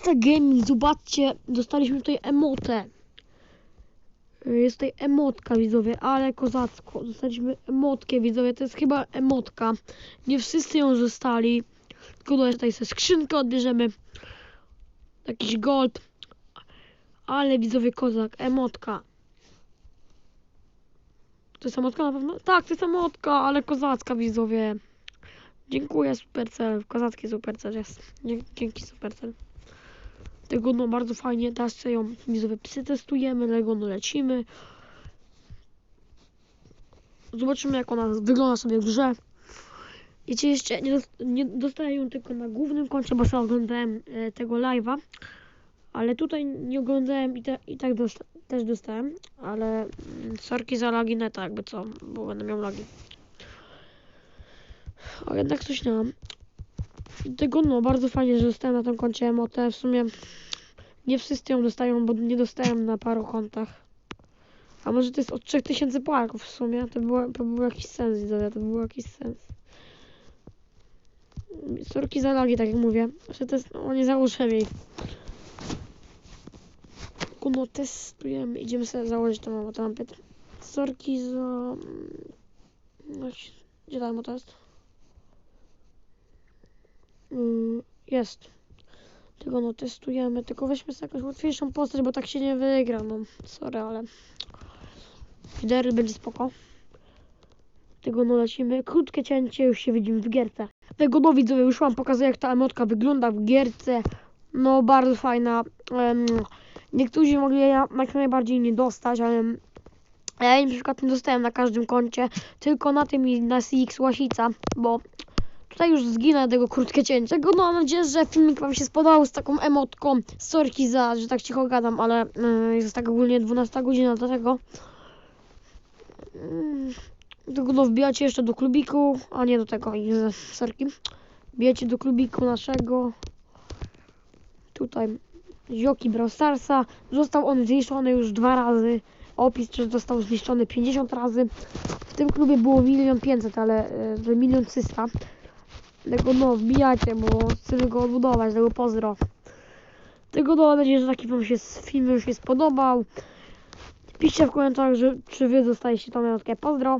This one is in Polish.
Pixel Gaming, zobaczcie, dostaliśmy tutaj emotę. Y, Jest tutaj emotka, widzowie, ale kozacko. Dostaliśmy emotkę, widzowie, to jest chyba emotka. Nie wszyscy ją zostali. Tylko tutaj sobie skrzynkę odbierzemy. Jakiś gold. Ale widzowie, kozak, emotka. To jest emotka na pewno? Tak, to jest emotka, ale kozacka, widzowie. Dziękuję, Supercell. Kozacki Supercell jest. Dzięki, Supercell. Tego no bardzo fajnie, teraz sobie ją widzowie psy testujemy, Lego no lecimy. Zobaczymy jak ona wygląda sobie w grze. Wiecie, jeszcze nie, nie dostaję ją tylko na głównym koncie, bo sobie oglądałem e, tego live'a. Ale tutaj nie oglądałem i, te, i tak dosta- też dostałem, ale mm, sorki za lagi neta jakby co, bo będę miał lagi. A jednak coś nie mam. I Tego no, bardzo fajnie, że dostałem na tym koncie emotę. W sumie nie wszyscy ją dostają, bo nie dostałem na paru kontach. A może to jest od 3000 płaków w sumie? To, było, to był jakiś sens, widzowie, to był jakiś sens. Sorki za lagi, tak jak mówię. Że to jest, no nie założyłem jej. No testujemy, idziemy sobie założyć tą emotę, mam pytanie. Sorki za... No, Gdzie ta jest? Mm, Jest. Tylko no testujemy, tylko weźmy sobie jakąś łatwiejszą postać, bo tak się nie wygra, no. Sorry, ale... Lidery będzie spoko. Tego no lecimy. Krótkie cięcie, już się widzimy w gierce. Tego no widzowie, już wam pokazuję jak ta emotka wygląda w gierce. No bardzo fajna. Em, niektórzy mogli jej jak najbardziej nie dostać, ale ja jej na przykład nie dostałem na każdym koncie, tylko na tym i na CX Łasica, bo tutaj już zginę tego krótkie cięcie. No mam nadzieję, że filmik wam się spodobał z taką emotką. Sorki za, że tak cicho gadam, ale y, jest tak ogólnie 12 godzina, dlatego mm, tego no wbijacie jeszcze do klubiku, a nie do tego, sorki. Wbijacie do klubiku naszego. Tutaj Zioki Brawl Starsa. Został on zniszczony już dwa razy. Opis, że został zniszczony 50 razy. W tym klubie było 1 500 ale y, 1 300 Tego no, wbijacie, bo chcemy go odbudować, tego pozdro. Tego no, mam nadzieję, że taki wam się film już się spodobał. Piszcie w komentarzach, że, czy wy dostaliście tą minutkę pozdro.